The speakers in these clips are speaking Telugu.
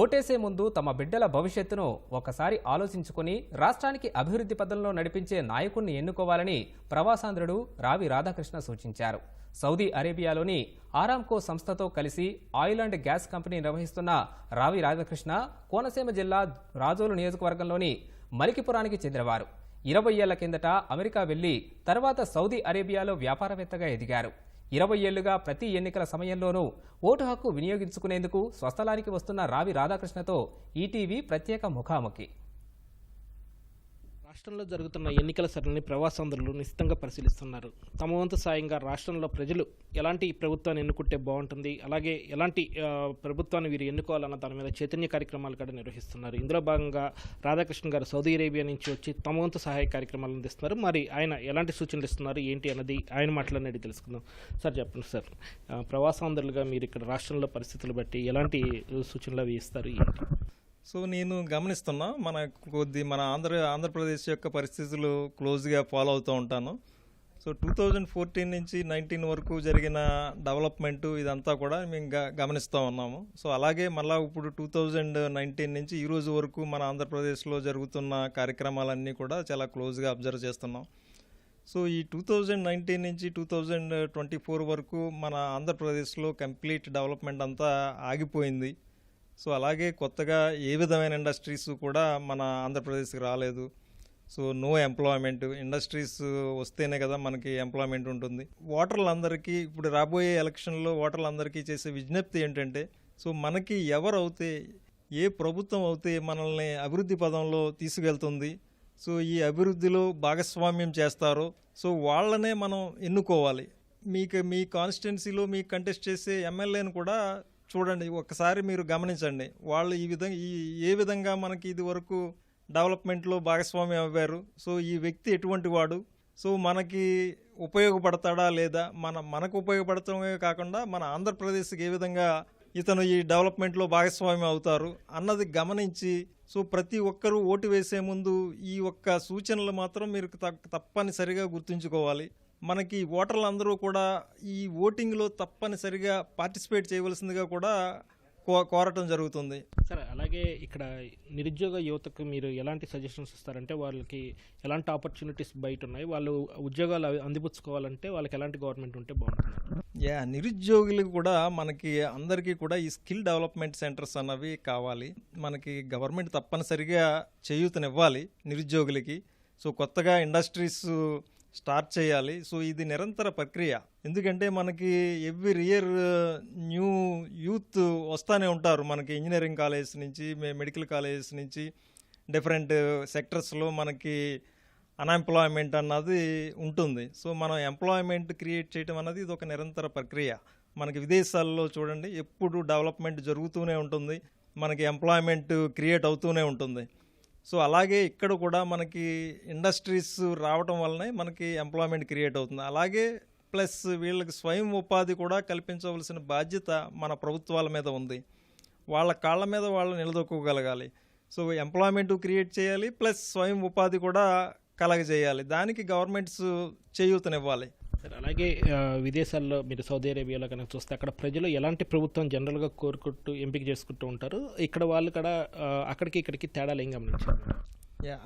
ఓటేసే ముందు తమ బిడ్డల భవిష్యత్తును ఒకసారి ఆలోచించుకుని రాష్ట్రానికి అభివృద్ధి పథంలో నడిపించే నాయకుణ్ణి ఎన్నుకోవాలని ప్రవాసాంధ్రుడు రావి రాధాకృష్ణ సూచించారు. సౌదీ అరేబియాలోని ఆరామ్కో సంస్థతో కలిసి ఆయిల్ అండ్ గ్యాస్ కంపెనీ నిర్వహిస్తున్న రావి రాధాకృష్ణ కోనసీమ జిల్లా రాజోలు నియోజకవర్గంలోని మలికిపురానికి చెందినవారు. ఇరవై ఏళ్ళ కిందట అమెరికా వెళ్ళి తర్వాత సౌదీ అరేబియాలో వ్యాపారవేత్తగా ఎదిగారు. ఇరవై ఏళ్ళుగా ప్రతి ఎన్నికల సమయంలోనూ ఓటు హక్కు వినియోగించుకునేందుకు స్వస్థలానికి వస్తున్న రావి రాధాకృష్ణతో ఈటీవీ ప్రత్యేక ముఖాముఖి. రాష్ట్రంలో జరుగుతున్న ఎన్నికల సరళిని ప్రవాసాంధ్రులు నిశ్చితంగా పరిశీలిస్తున్నారు. తమ వంతు సాయంగా రాష్ట్రంలో ప్రజలు ఎలాంటి ప్రభుత్వాన్ని ఎన్నుకుంటే బాగుంటుంది? అలాగే ఎలాంటి ప్రభుత్వాన్ని వీరు ఎన్నుకోవాలన్న దాని మీద చైతన్య కార్యక్రమాలు కూడా నిర్వహిస్తున్నారు. ఇందులో భాగంగా రాధాకృష్ణ గారు సౌదీ అరేబియా నుంచి వచ్చి తమ వంతు సహాయ కార్యక్రమాలు అందిస్తున్నారు. మరి ఆయన ఎలాంటి సూచనలు ఇస్తున్నారు? ఏంటి అన్నది ఆయన మాట్లాడినది తెలుసుకుందాం. సార్ చెప్పండి సార్. ప్రవాసాంధ్రులుగా మీరు ఇక్కడ రాష్ట్రంలో పరిస్థితులు బట్టి ఎలాంటి సూచనలు అవి ఇస్తారు? ఏంటి సో నేను గమనిస్తున్నా మన కొద్ది మన ఆంధ్ర ఆంధ్రప్రదేశ్ యొక్క పరిస్థితులు క్లోజ్గా ఫాలో అవుతూ ఉంటాను. సో టూ థౌజండ్ ఫోర్టీన్ నుంచి నైన్టీన్ వరకు జరిగిన డెవలప్మెంట్ ఇదంతా కూడా మేము గ గమనిస్తూ ఉన్నాము. సో అలాగే మళ్ళీ ఇప్పుడు టూ థౌజండ్ నైన్టీన్ నుంచి ఈ రోజు వరకు మన ఆంధ్రప్రదేశ్లో జరుగుతున్న కార్యక్రమాలన్నీ కూడా చాలా క్లోజ్గా అబ్జర్వ్ చేస్తున్నాం. సో ఈ టూ థౌజండ్ నైన్టీన్ నుంచి టూ థౌజండ్ ట్వంటీ ఫోర్ వరకు మన ఆంధ్రప్రదేశ్లో కంప్లీట్ డెవలప్మెంట్ అంతా ఆగిపోయింది. సో అలాగే కొత్తగా ఏ విధమైన ఇండస్ట్రీస్ కూడా మన ఆంధ్రప్రదేశ్కి రాలేదు. So no employment. ఇండస్ట్రీస్ వస్తేనే కదా మనకి ఎంప్లాయ్మెంట్ ఉంటుంది. ఓటర్లందరికీ ఇప్పుడు రాబోయే ఎలక్షన్లో ఓటర్లందరికీ చేసే విజ్ఞప్తి ఏంటంటే సో మనకి ఎవరు అవుతే ఏ ప్రభుత్వం అవుతే మనల్ని అభివృద్ధి పదంలో తీసుకెళ్తుంది సో ఈ అభివృద్ధిలో భాగస్వామ్యం చేస్తారో సో వాళ్ళనే మనం ఎన్నుకోవాలి. మీకు మీ కాన్స్టిట్యున్సీలో మీకు కంటెస్ట్ చేసే ఎమ్మెల్యేని కూడా చూడండి ఒకసారి మీరు గమనించండి. వాళ్ళు ఈ విధంగా ఈ ఏ విధంగా మనకి ఇది వరకు డెవలప్మెంట్లో భాగస్వామ్యం అవ్వారు. సో ఈ వ్యక్తి ఎటువంటి వాడు? సో మనకి ఉపయోగపడతాడా లేదా? మన మనకు ఉపయోగపడటమే కాకుండా మన ఆంధ్రప్రదేశ్కి ఏ విధంగా ఇతను ఈ డెవలప్మెంట్లో భాగస్వామ్యం అవుతారు అన్నది గమనించి సో ప్రతి ఒక్కరూ ఓటు వేసే ముందు ఈ ఒక్క సూచనలు మాత్రం మీరు తప్పనిసరిగా గుర్తుంచుకోవాలి. మనకి ఓటర్లందరూ కూడా ఈ ఓటింగ్లో తప్పనిసరిగా పార్టిసిపేట్ చేయవలసిందిగా కూడా కో కోరటం జరుగుతుంది. సరే అలాగే ఇక్కడ నిరుద్యోగ యువతకు మీరు ఎలాంటి సజెషన్స్ ఇస్తారంటే వాళ్ళకి ఎలాంటి ఆపర్చునిటీస్ బయట ఉన్నాయి వాళ్ళు ఉద్యోగాలు అవి అందిపుచ్చుకోవాలంటే వాళ్ళకి ఎలాంటి గవర్నమెంట్ ఉంటే బాగుంటుంది? యా నిరుద్యోగులకు కూడా మనకి అందరికీ కూడా ఈ స్కిల్ డెవలప్మెంట్ సెంటర్స్ అన్నవి కావాలి. మనకి గవర్నమెంట్ తప్పనిసరిగా చేయూతనివ్వాలి నిరుద్యోగులకి. సో కొత్తగా ఇండస్ట్రీస్ స్టార్ట్ చేయాలి. సో ఇది నిరంతర ప్రక్రియ. ఎందుకంటే మనకి ఎవ్రీ ఇయర్ న్యూ యూత్ వస్తూనే ఉంటారు. మనకి ఇంజనీరింగ్ కాలేజ్ నుంచి మెడికల్ కాలేజెస్ నుంచి డిఫరెంట్ సెక్టర్స్లో మనకి అన్ఎంప్లాయ్మెంట్ అన్నది ఉంటుంది. సో మనం ఎంప్లాయ్మెంట్ క్రియేట్ చేయడం అన్నది ఇది ఒక నిరంతర ప్రక్రియ. మనకి విదేశాల్లో చూడండి ఎప్పుడు డెవలప్మెంట్ జరుగుతూనే ఉంటుంది. మనకి ఎంప్లాయ్మెంట్ క్రియేట్ అవుతూనే ఉంటుంది. సో అలాగే ఇక్కడ కూడా మనకి ఇండస్ట్రీస్ రావటం వల్లనే మనకి ఎంప్లాయ్మెంట్ క్రియేట్ అవుతుంది. అలాగే ప్లస్ వీళ్ళకి స్వయం ఉపాధి కూడా కల్పించవలసిన బాధ్యత మన ప్రభుత్వాల మీద ఉంది. వాళ్ళ కాళ్ళ మీద వాళ్ళు నిలదొక్కగలగాలి సో ఎంప్లాయ్మెంట్ క్రియేట్ చేయాలి ప్లస్ స్వయం ఉపాధి కూడా కలగజేయాలి. దానికి గవర్నమెంట్స్ చేయూతనివ్వాలి. సరే. అలాగే విదేశాల్లో మీరు సౌదీ అరేబియాలో కనుక చూస్తే అక్కడ ప్రజలు ఎలాంటి ప్రభుత్వం జనరల్గా కోరుకుంటూ ఎంపిక చేసుకుంటూ ఉంటారు? ఇక్కడ వాళ్ళు కూడా అక్కడికి ఇక్కడికి తేడాలు ఏం గమనించారు?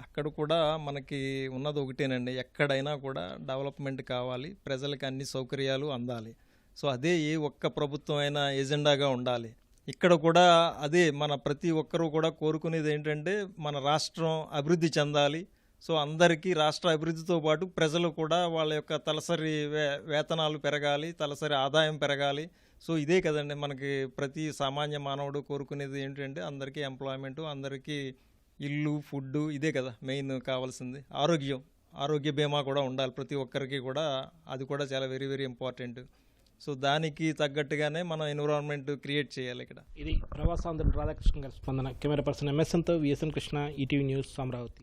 అక్కడ కూడా మనకి ఉన్నది ఒకటేనండి. ఎక్కడైనా కూడా డెవలప్మెంట్ కావాలి ప్రజలకు అన్ని సౌకర్యాలు అందాలి. సో అదే ఏ ఒక్క ప్రభుత్వం అయినా ఎజెండాగా ఉండాలి. ఇక్కడ కూడా అదే మన ప్రతి ఒక్కరూ కూడా కోరుకునేది ఏంటంటే మన రాష్ట్రం అభివృద్ధి చెందాలి సో అందరికీ రాష్ట్ర అభివృద్ధితో పాటు ప్రజలు కూడా వాళ్ళ యొక్క తలసరి వే వేతనాలు పెరగాలి తలసరి ఆదాయం పెరగాలి. సో ఇదే కదండి మనకి ప్రతి సామాన్య మానవుడు కోరుకునేది ఏంటంటే అందరికీ ఎంప్లాయ్మెంట్ అందరికీ ఇల్లు ఫుడ్ ఇదే కదా మెయిన్ కావాల్సింది. ఆరోగ్యం ఆరోగ్య బీమా కూడా ఉండాలి ప్రతి ఒక్కరికి కూడా. అది కూడా చాలా వెరీ వెరీ ఇంపార్టెంట్. సో దానికి తగ్గట్టుగానే మనం ఎన్విరాన్మెంట్ క్రియేట్ చేయాలి ఇక్కడ. ఇది ప్రవాసాంధ్రులు రాధాకృష్ణ గారి స్పందన. Camera person ఎంఎస్ఎన్తో VSN Krishna ETV news Amaravati.